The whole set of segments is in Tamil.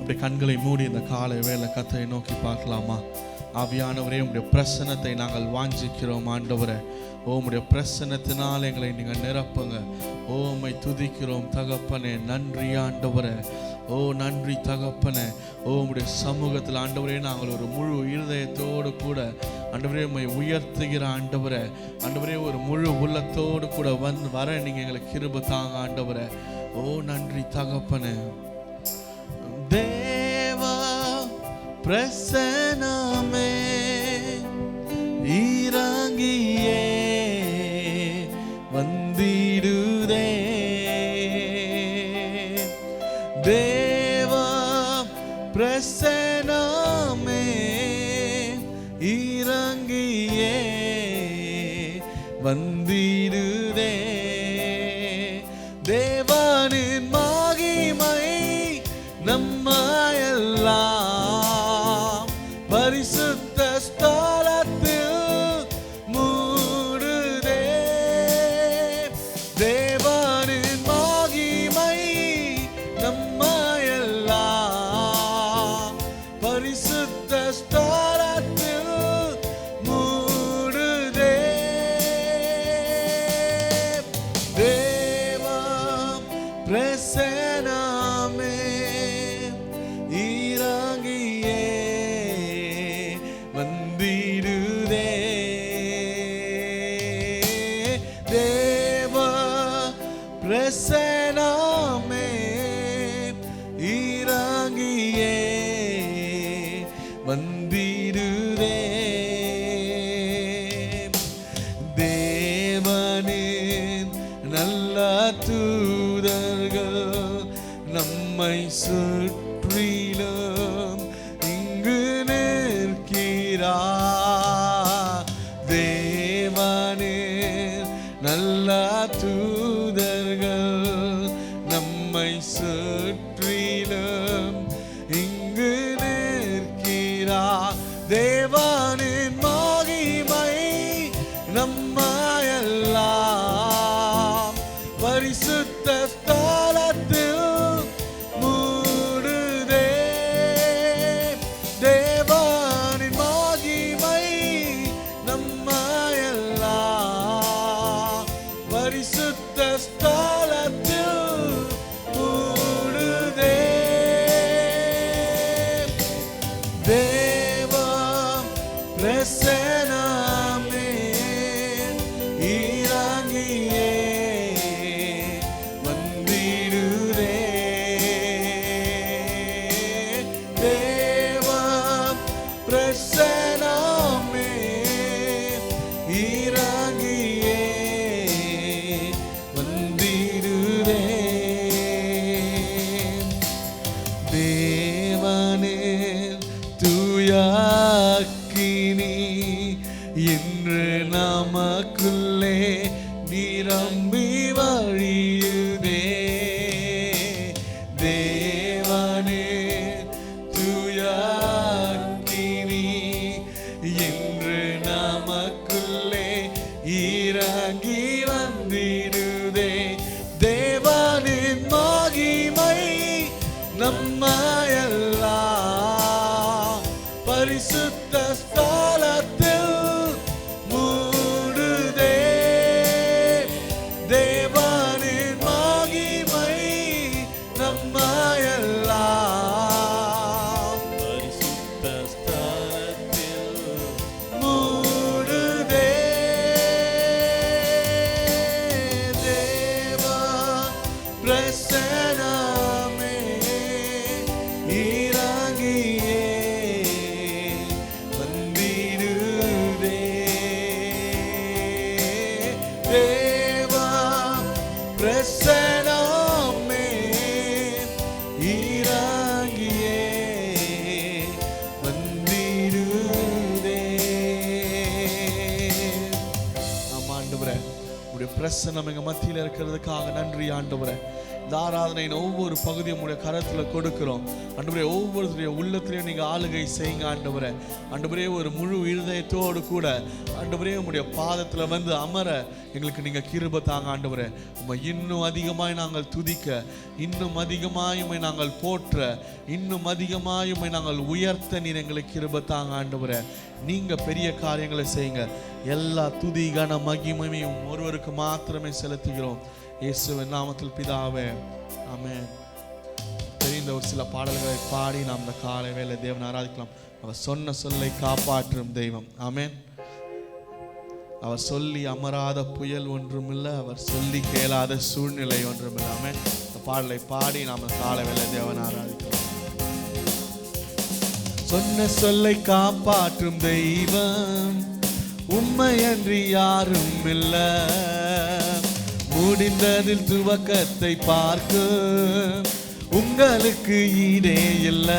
அப்படியே கண்களை மூடி இந்த காலை வேலை கத்தையை நோக்கி பார்க்கலாமா? ஆவியானவரே உடைய பிரசன்னத்தை நாங்கள் வாஞ்சிக்கிறோம் ஆண்டவரை. ஓ உம்முடைய எங்களை நீங்கள் நிரப்புங்க. ஓமை துதிக்கிறோம் தகப்பனே. நன்றி ஆண்டவரை. ஓ நன்றி தகப்பனே. ஓ உடைய சமூகத்தில் ஆண்டவரே நாங்கள் ஒரு முழு இருதயத்தோடு கூட ஆண்டவரே உண்மை உயர்த்துகிற ஆண்டவரே. ஆண்டவரே ஒரு முழு உள்ளத்தோடு கூட வந்து வர நீங்கள் எங்களுக்கு கிருப தாங்க ஆண்டவரே. ஓ நன்றி தகப்பனே. தேவா பிரசனமே இறங்கியே നല്ല തൂ e நமக்குள்ளே இறங்கி வந்தீர் ஆண்டவரே. இந்த ஆராதனையின் ஒவ்வொரு பகுதியும் உங்களுடைய கரத்தில் கொடுக்குறோம். அன்றுபுரே ஒவ்வொருத்தருடைய உள்ளத்திலையும் நீங்கள் ஆளுகை செய்யுங்க ஆண்டவரே. அன்றுபுரே ஒரு முழு இருதயத்தோடு கூட அன்றுபுரே உங்களுடைய பாதத்தில் வந்து அமர எங்களுக்கு நீங்கள் கிருப தாங்க ஆண்டவரே. உண்மை இன்னும் அதிகமாய் நாங்கள் துதிக்க இன்னும் அதிகமாய் உம்மை நாங்கள் போற்ற இன்னும் அதிகமாய் உம்மை நாங்கள் உயர்த்த நீர் எங்களுக்கு கிருப தாங்க ஆண்டவரே. நீங்கள் பெரிய காரியங்களை செய்யுங்க. எல்லா துதி கன மகிமையும் ஒருவருக்கு மாத்திரமே செலுத்துகிறோம். இயேசுவின் நாமத்தில் பிதாவே ஆமென். தெரிந்த ஒரு சில பாடல்களை பாடி நாம் இந்த காலை வேலை தேவன் ஆராதிக்கலாம். அவர் சொன்ன சொல்லை காப்பாற்றும் தெய்வம் ஆமேன். அவர் சொல்லி அமராத புயல் ஒன்றுமில்லை அவர் சொல்லி கேளாத சூழ்நிலை ஒன்றுமில்லை ஆமேன். இந்த பாடலை பாடி நாம் இந்த காலை வேலை தேவன் ஆராதிக்கலாம். சொன்ன சொல்லை காப்பாற்றும் தெய்வம் உண்மையன்றி யாரும் இல்லை முடிந்ததில் துவக்கத்தை பார்க்கும் உங்களுக்கு ஈடே இல்ல.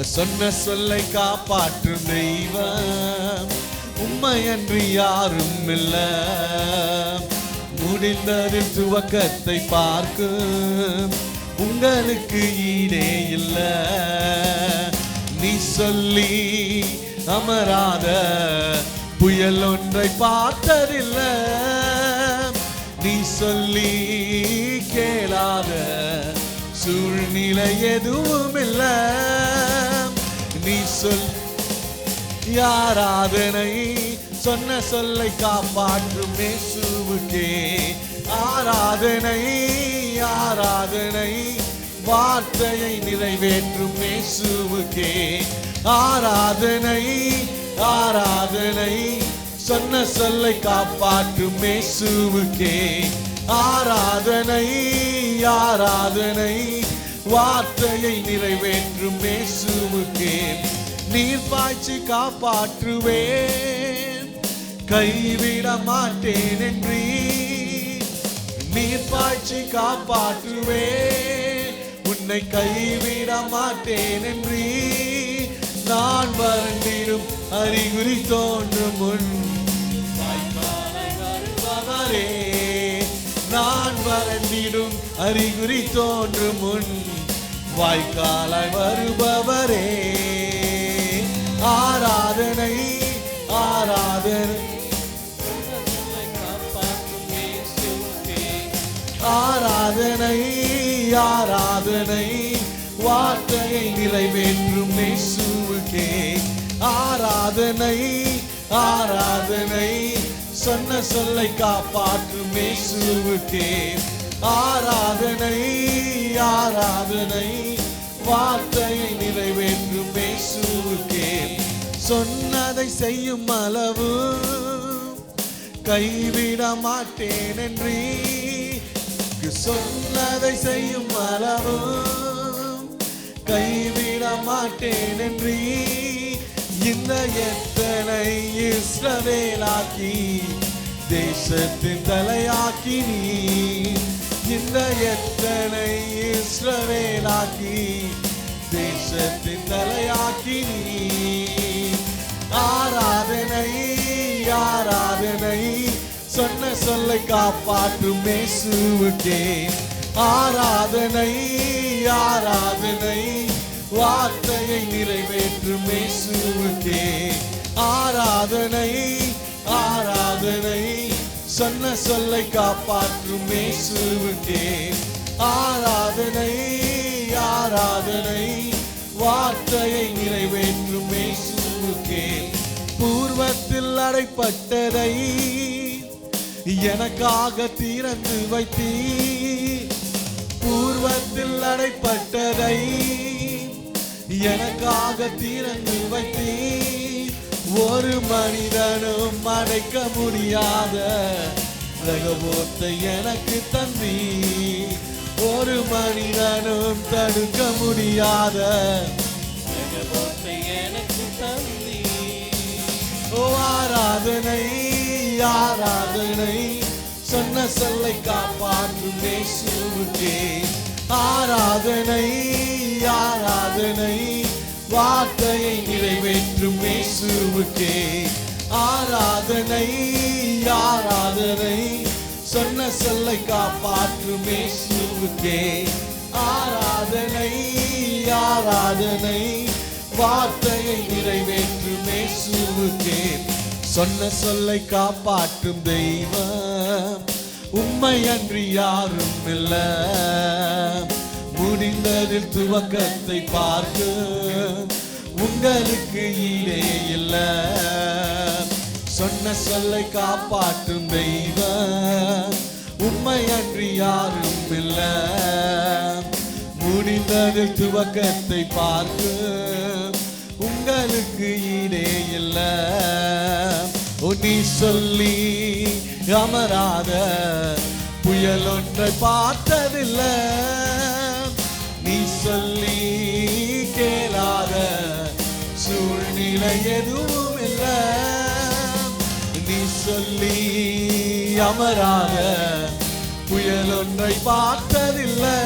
சொன்ன சொல்லை காப்பாற்றும் தெய்வம். உண்மையன்றி யாரும் இல்ல. முடிந்ததில் துவக்கத்தை பார்க்கும் உங்களுக்கு ஈடே இல்ல. நீ சொல்லி அமராத புயல் ஒன்றை பார்த்ததில்லை. நீ சொல்லி கேளாத சூழ்நிலை எதுவும் இல்ல நீ சொல் யாராதனை சொன்ன சொல்லை காப்பாற்றும் இயேசுவுக்கே. ஆராதனை ஆராதனை வார்த்தையை நிறைவேற்றும் இயேசுவுக்கே. ஆராதனை ஆராதனை சொன்ன சொல்லை காப்பாற்றும் இயேசுவுக்கே. ஆராதனை ஆராதனை வார்த்தையை நிறைவேற்றும் இயேசுவுக்கே. நீர் பாய்ச்சி காப்பாற்றுவேன். கைவிட மாட்டேன் என்று நீர் பாய்ச்சி காப்பாற்றுவேன். உன்னை கைவிட மாட்டேன் என்று நான் வறண்டிடும் அறிகுறி தோன்றும் முன் நான் வறண்டிடும் அறிகுறி தோன்றும் முன் வாய்க்காலாய் வருபவரே. ஆராதனை ஆராதனை. ஆராதனை ஆராதனை. வார்த்தையை நிறைவேற்றும் இயேசுவுக்கே. ஆராதனை ஆராதனை. சொன்ன சொல்லை காப்பாற்றும் இயேசுவுக்கே. ஆராதனை ஆராதனை வார்த்தையை நிறைவேற்றும் இயேசுவுக்கே. சொன்னதை செய்யும் அளவு கைவிட மாட்டேன் என்றீ. சொன்னதை செய்யும் அளவு கைவிட மாட்டேன் என்றீ. இந்த எத்தனை இஸ்ரவேலாக்கி தேசத்தின் தலையாக்கி நீ. இந்த எத்தனை இஸ்ரவேலாக்கி தேசத்தின் தலையாக்கி நீ. ஆராதனை ஆராதனை சொன்ன சொல்லை காப்பாற்றும் இயேசுவுக்கே ஆராதனை ஆராதனை வார்த்தையை நிறைவேற்றும் இயேசுவுக்கே. ஆராதனை ஆராதனை சொன்ன சொல்லை காப்பாற்றும் இயேசுவுக்கே. ஆராதனை ஆராதனை வார்த்தையை நிறைவேற்றும் இயேசுவுக்கே. பூர்வத்தில் அடைப்பட்டதை எனக்காக திறந்து வைத்தீ பூர்வத்தில் அடைப்பட்டதை எனக்காக திறந்து வைத்தீ ஒரு மனிதனும் அடைக்க முடியாத ரகபோத்தை எனக்கு தந்தி ஒரு மனிதனும் தடுக்க முடியாத ரகபோத்தை எனக்கு தந்தீ ஆராதனை ஆராதனை சொன்ன சொல்லை காப்பாற்றும் ஆராதனை ஆராதனை இயேசுவுக்கே ஆராதனை ஆராதனை. சொன்ன சொல்லை காப்பாற்றும் இயேசுவுக்கே ஆராதனை ஆராதனை. வார்த்தையை நிறைவேற்றும் இயேசுவுக்கே. சொன்ன சொல்லை காப்பாற்றும் தெய்வம். உண்மை அன்றி யாரும் இல்லை. முடிந்ததில் துவக்கத்தை பார்க்க. உங்களுக்கு ஈடே இல்ல. சொன்ன சொல்லை காப்பாற்றும் தெய்வம். உண்மை அன்றி யாரும் இல்ல. முடிந்ததில் துவக்கத்தை பார்க்க உங்களுக்கு ஈடே இல்ல. நீ சொல்லி அமராத புயல் ஒன்றை பார்த்ததில்லை. நீ சொல்லி சூழ்நிலை எதுவும் இல்லை நீ சொல்லி அமராத புயல் ஒன்றை பார்த்ததில்லை.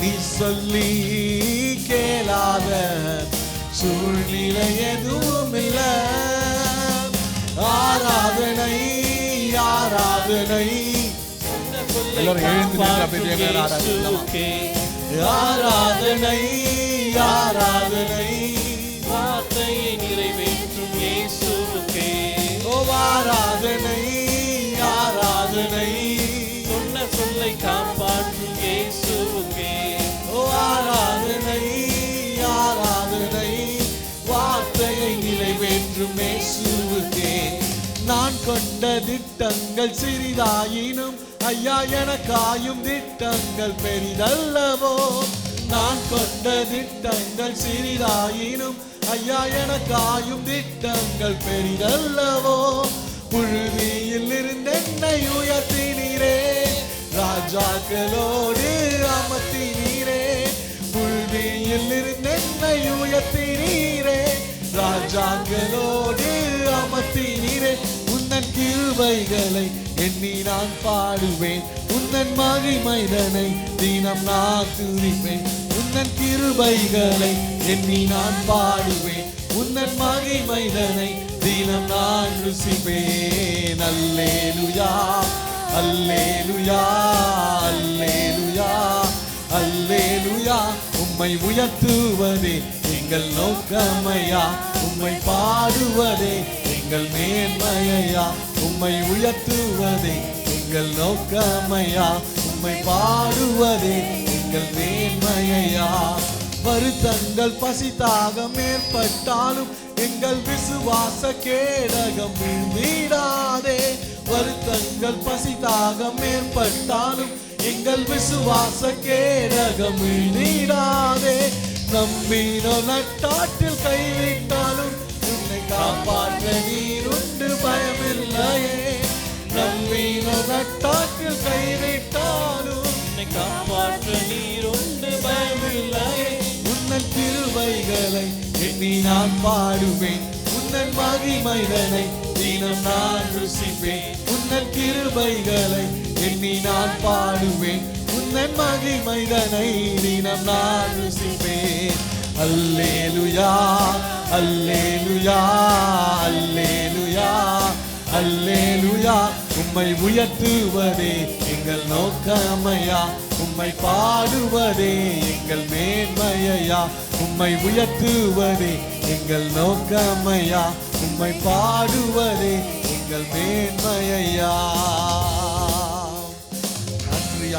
நீ சொல்லி கேளாத சூழ்நிலை எதுவும் இல்லை ஆராதனை. ஆராதனை. ஆராதனை ஆராதனை. வார்த்தையை நிறைவேற்றும் இயேசுவுக்கே. ஓ ஆராதனை ஆராதனை. சொன்ன சொல்லை காப்பாற்றும் இயேசுவுக்கே. ஓ ஆராதனை ஆராதனை. வார்த்தையை நிறைவேற்றும் இயேசுவுக்கே. நான் கொண்ட திட்டங்கள் சிறிதாயினும் ஐயா எனக்காயும் திட்டங்கள் பெரிதல்லவோ. நான் கொண்ட திட்டங்கள் சிறிதாயினும் ஐயா எனக்காயும் திட்டங்கள் பெரிதல்லவோ? புழுதியில் இருந்து என்னை உயர்த்தினீரே. ராஜாக்களோடு அமர்த்தினீரே. புழுதியில் இருந்து என்னை உயர்த்தினீரே. ராஜாக்களோடு அமர்த்தினீரே. உன்னன் கிருபைகளை எண்ணி நான் பாடுவேன். உன்னன் மகிமைதனை தினம் நான் துதிப்பேன். உன்னன் கிருபைகளை எண்ணி நான் பாடுவேன். உன்னன் மகிமைதனை தினம் நான் ருசிப்பேன். அல்லேலுயா அல்லேலுயா அல்லேலுயா அல்லேலுயா. உம்மை உயர்த்துவதே எங்கள் நோக்கமையா. உம்மை பாடுவதே எங்கள் மேன்மையா உம்மை உயர்த்துவதே எங்கள் நோக்கமையா. உம்மை பாடுவதே எங்கள் மேன்மையா வருத்தங்கள் பசித்தாக மேற்பட்டாலும் எங்கள் விசுவாச கேடகம் வீழ்ந்திடாதே வருத்தங்கள் பசித்தாக மேற்பட்டாலும் எங்கள் விசுவாச கேடகம் வீழ்ந்திடாதே நம்பினோ நட்டாட்டில் கைவிட்டாலும் உன்னை காப்பாற்ற நீருண்டு பயமில்லையே. நம்பினோ நட்டாட்டில் கைவிட்டாலும் காப்பாற்ற நீர் உண்டு பயமில்லையே உன்னன் திருவைகளை எண்ணி நான் பாடுவேன். உன்னன் மகிமைகளை தினம் நான் ருசிப்பேன். உன்னன் கிருபைகளை எண்ணி நான் பாடுவேன். உன்னன் மகிமைகளை தினம் நான் ருசிப்பேன். அல்லேலுயா அல்லேலுயா அல்லேலுயா அல்லேலுயா. உம்மை உயர்த்துவதே எங்கள் நோக்கமையா உம்மை பாடுவதே எங்கள் மேன்மையா உம்மை உயர்த்துவதே எங்கள் நோக்கமையா உம்மை பாடுவதே எங்கள் மேன்மையா நன்றி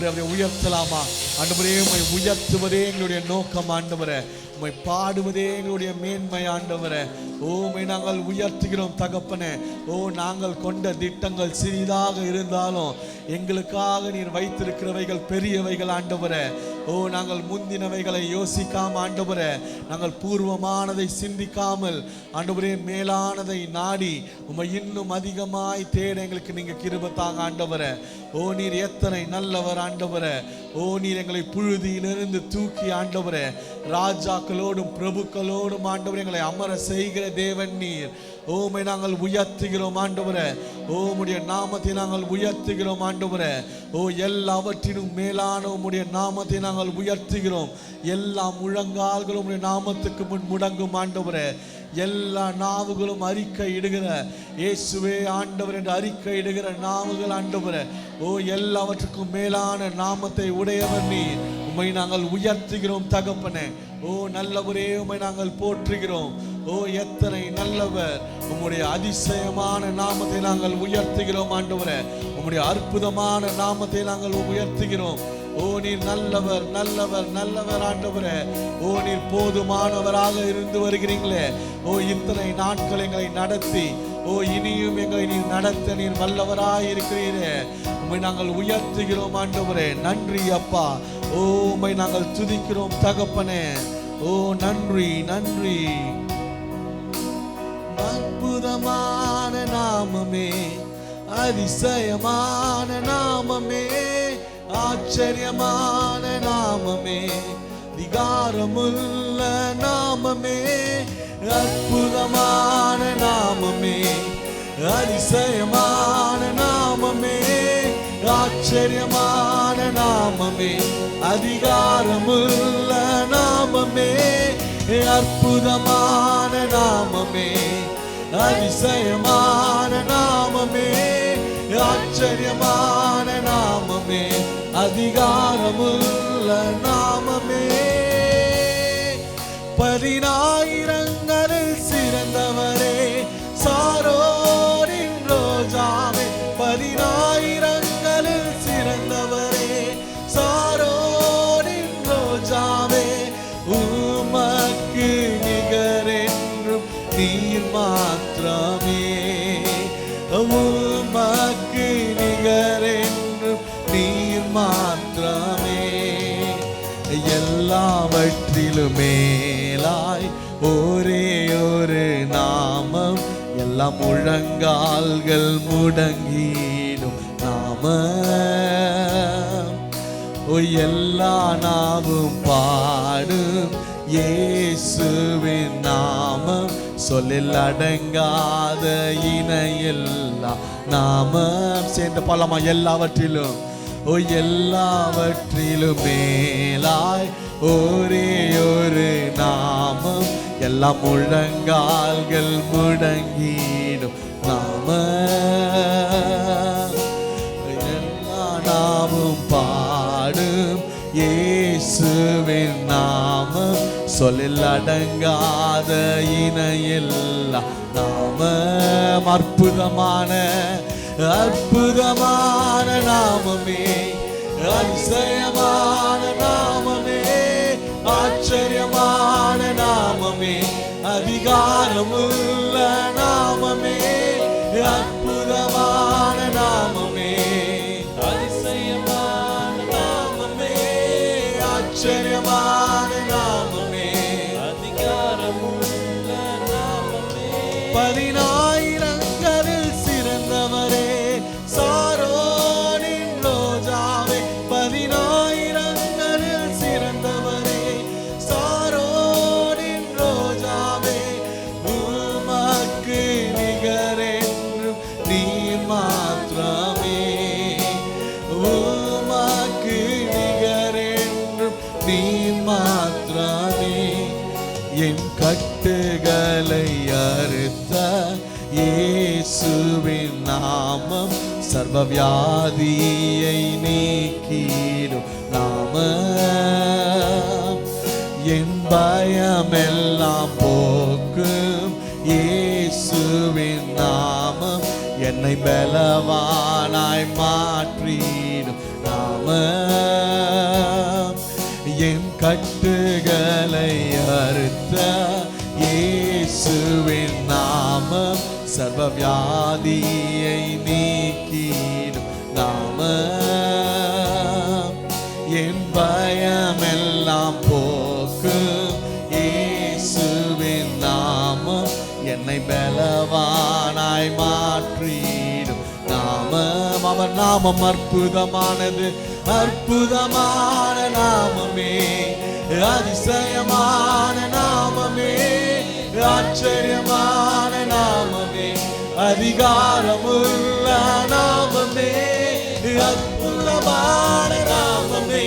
ஆண்டவரே அவரை உயர்த்தலாமா? ஆண்டவரே உம்மை உயர்த்துவதே எங்களுடைய நோக்கம் ஆண்டவரே. உம்மை பாடுவதே எங்களுடைய மேன்மை ஆண்டவரே. ஓமை நாங்கள் உயர்த்துகிறோம் தகப்பனே. ஓ நாங்கள் கொண்ட திட்டங்கள் சிறிதாக இருந்தாலும் எங்களுக்காக நீர் வைத்திருக்கிறவைகள் பெரியவைகள் ஆண்டவரே. ஓ நாங்கள் முந்தினவைகளை யோசிக்காம ஆண்டவரே நாங்கள் பூர்வமானதை சிந்திக்காமல் ஆண்டவரே மேலானதை நாடி உமை இன்னும் அதிகமாய் தேட எங்களுக்கு நீங்க கிருபத்தாங்க ஆண்டவரே. ஓ நீர் எத்தனை நல்லவர் ஆண்டவரே. ஓ நீர் எங்களை புழுதியிலிருந்து தூக்கி ஆண்டவரே. ராஜாக்களோடும் பிரபுக்களோடும் ஆண்டவர் எங்களை அமர செய்கிற தேவன் நீர். ஓமை நாங்கள் உயர்த்துகிறோம் ஆண்டவரே. ஓமுடைய நாமத்தை நாங்கள் உயர்த்துகிறோம் ஆண்டவரே. ஓ எல்லாவற்றினும் மேலான உம்முடைய நாமத்தை நாங்கள் உயர்த்துகிறோம். எல்லா முழங்கால்களும் உடைய நாமத்துக்கு முன் முடங்கும் ஆண்டவரே. எல்லா நாவுகளும் அறிக்கை இடுகிற இயேசுவே ஆண்டவர் என்று அறிக்கை இடுகிற நாவுகள் ஆண்டவர. ஓ எல்லாவற்றுக்கும் மேலான நாமத்தை உடையவர் நீர். உம்மை நாங்கள் உயர்த்துகிறோம் தகப்பனே. ஓ நல்லவரே உம்மை நாங்கள் போற்றுகிறோம். ஓ எத்தனை நல்லவர். உம்முடைய அதிசயமான நாமத்தை நாங்கள் உயர்த்துகிறோம் ஆண்டவரே. உம்முடைய அற்புதமான நாமத்தை நாங்கள் உயர்த்துகிறோம். ஓ நீர் நல்லவர் நல்லவர் நல்லவர் ஆண்டவரே. ஓ நீர் போதுமானவராக இருந்து வருகிறீங்களே. ஓ இத்தனை நாட்கள் எங்களை நடத்தி ஓ இனியும் எங்களை நீர் நடத்த நீர் வல்லவராய் இருக்கிறீரே. உம்மை நாங்கள் உயர்த்துகிறோம் ஆண்டவரே. நன்றி அப்பா. ஓ உம்மை நாங்கள் துதிக்கிறோம் தகப்பனே. ஓ நன்றி நன்றி. நாமமே. அதிசயமான நாமமே. ஆச்சரியமான நாமமே. விகாரமுள்ள நாமமே. அற்புதமான நாமமே. அதிசயமான நாமமே. ஆச்சரியமான நாமமே. அதிகாரமுள்ள நாமமே. அற்புதமான நாமமே. அதிசயமான நாமமே ஆச்சரியமான நாமமே அதிகாரமுள்ள நாமமே. பதினாயிரம் முழங்கால்கள் முடங்கிடும் நாம எல்லா நாமும் பாடும் இயேசுவின் நாமம். சொல்லில் அடங்காத இணையெல்லா நாமம். சேர்ந்து பாலாமா எல்லாவற்றிலும். ஓ எல்லாவற்றிலும் மேலாய் ஒரே ஒரு நாமம். எல்லாம் முழங்கால்கள் முடங்கிடும். நாம எல்லா நாமும் பாடும் இயேசுவின் நாம சொல்லில் அடங்காத இணையில்லா. நாம அற்புதமான அற்புதமான நாமமே. அதிசயமான நாம ஆச்சரியமான நாமமே. அதிகாரமுள்ள நாமமே. அற்புதமான நாமமே. மாத்திரமே. என் கட்டுகளை அறுத்த இயேசுவின் நாமம் சர்வ வியாதியை நீக்கிடும் நாம என் பயமெல்லாம் போக்கும் இயேசுவின் நாமம். என்னை பலவானாய் மாற்றிடும் நாம கட்டுகளை அறுத்த இயேசுவின் நாமம் சர்வ வியாதியை நீக்கிடும் நாம என் பயமெல்லாம் போக்கு இயேசுவின் நாமம். என்னை பலவானாய் மாற்றிடும் நாமம். அவர் நாமம் அற்புதமானது. அற்புதமான நாமமே அதிசயமான நாமமே ஆச்சரியமான நாமமே அதிகாரமுள்ள நாமமே அற்புதமான நாமமே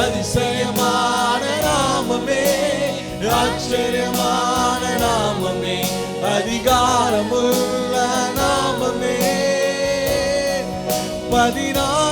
அதிசயமான நாமமே ஆச்சரியமான நாமமே அதிகாரமுள்ள நாமமே. பதினாயிரங்களில்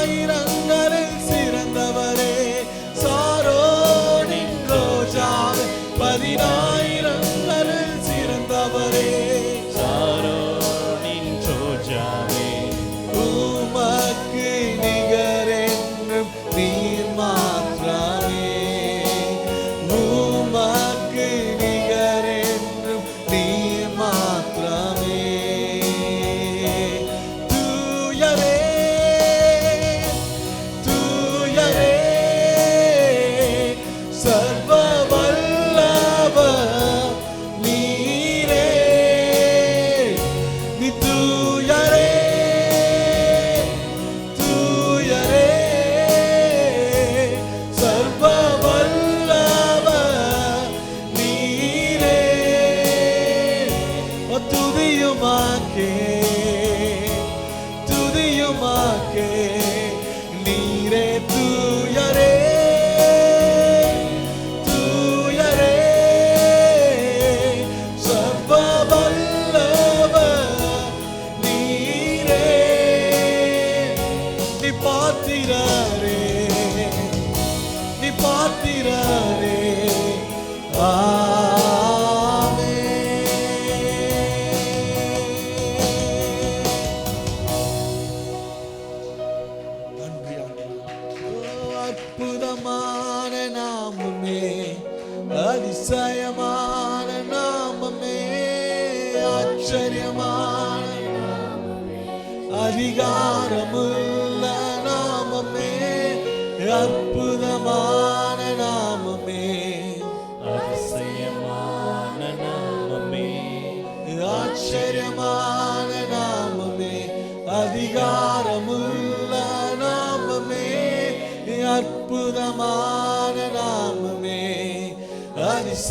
அற்புதமான நாமமே அதிசயமான நாமமே ஆச்சரியமான அதிகாரமுள்ள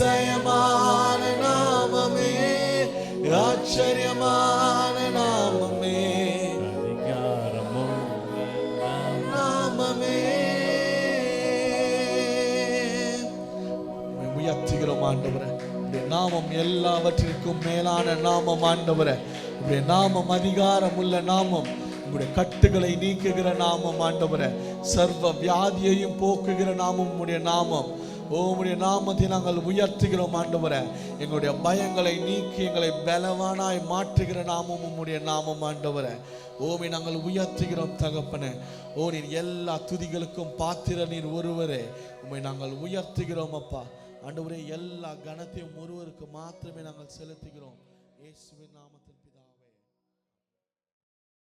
அதிசயமான நாமமே ஆச்சரியமான நாமமே அதிகாரமும் நாமமே உயர்த்துகிறோம் ஆண்டவரே நாமம் எல்லாவற்றிற்கும் மேலான நாமம் ஆண்டவரே உடைய நாமம் அதிகாரம் உள்ள நாமம் உடைய கட்டுகளை நீக்குகிற நாமம் ஆண்டவரே சர்வ வியாதியையும் போக்குகிற நாமம் உடைய நாமம் உம்முடைய நாமத்தை நாங்கள் உயர்த்துகிறோம் ஆண்டவரே. எங்களுடைய பயங்களை நீக்கி எங்களை பலவானாய் மாற்றுகிற நாமம் உம்முடைய நாமம் ஆண்டவரை. ஓமை நாங்கள் உயர்த்துகிறோம் தகப்பனே. ஓ நீர் எல்லா துதிகளுக்கும் பாத்திர நீர் ஒருவரே. உம்மை நாங்கள் உயர்த்துகிறோம் அப்பா. ஆண்டவரே எல்லா கணத்தையும் ஒருவருக்கு மாத்திரமே நாங்கள் செலுத்துகிறோம். இயேசுவின் நாமத்தில்